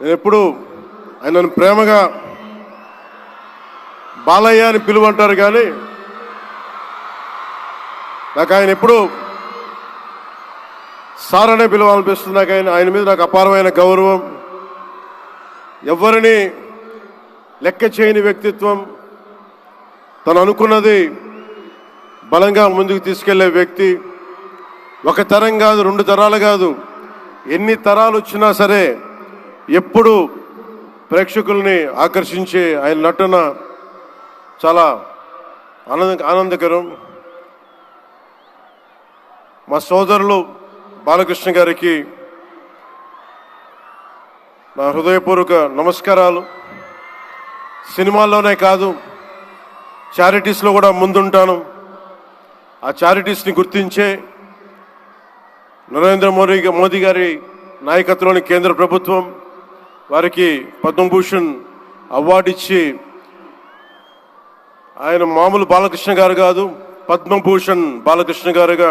నేను ఎప్పుడు ఆయనను ప్రేమగా బాలయ్య అని పిలువంటారు కానీ నాకు ఆయన ఎప్పుడు సార్ అనే పిలవాలనిపిస్తుంది. నాకు ఆయన ఆయన మీద నాకు అపారమైన గౌరవం. ఎవరిని లెక్క చేయని వ్యక్తిత్వం. తను అనుకున్నది బలంగా ముందుకు తీసుకెళ్ళే వ్యక్తి. ఒక తరం కాదు రెండు తరాలు కాదు. ఎన్ని తరాలు వచ్చినా సరే ఎప్పుడు ప్రేక్షకుల్ని ఆకర్షించే ఆయన నటన చాలా ఆనంద ఆనందకరం. మా సోదరులు బాలకృష్ణ గారికి నా హృదయపూర్వక నమస్కారాలు. సినిమాల్లోనే కాదు చారిటీస్లో కూడా ముందుంటాను. ఆ చారిటీస్ని గుర్తించే నరేంద్ర మోడీ మోదీ గారి నాయకత్వంలోని కేంద్ర ప్రభుత్వం వారికి పద్మభూషణ్ అవార్డు ఇచ్చి ఆయన మామూలు బాలకృష్ణ గారు కాదు పద్మభూషణ్ బాలకృష్ణ గారుగా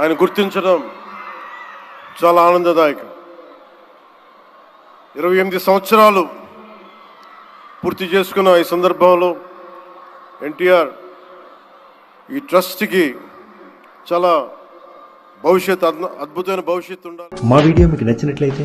ఆయన గుర్తించడం చాలా ఆనందదాయకం. ఇరవై ఎనిమిది సంవత్సరాలు పూర్తి చేసుకున్న ఈ సందర్భంలో ఎన్టీఆర్ ఈ ట్రస్ట్కి చాలా భవిష్యత్ అద్భుతమైన భవిష్యత్తు ఉండాలి. మా వీడియో మీకు నచ్చినట్లయితే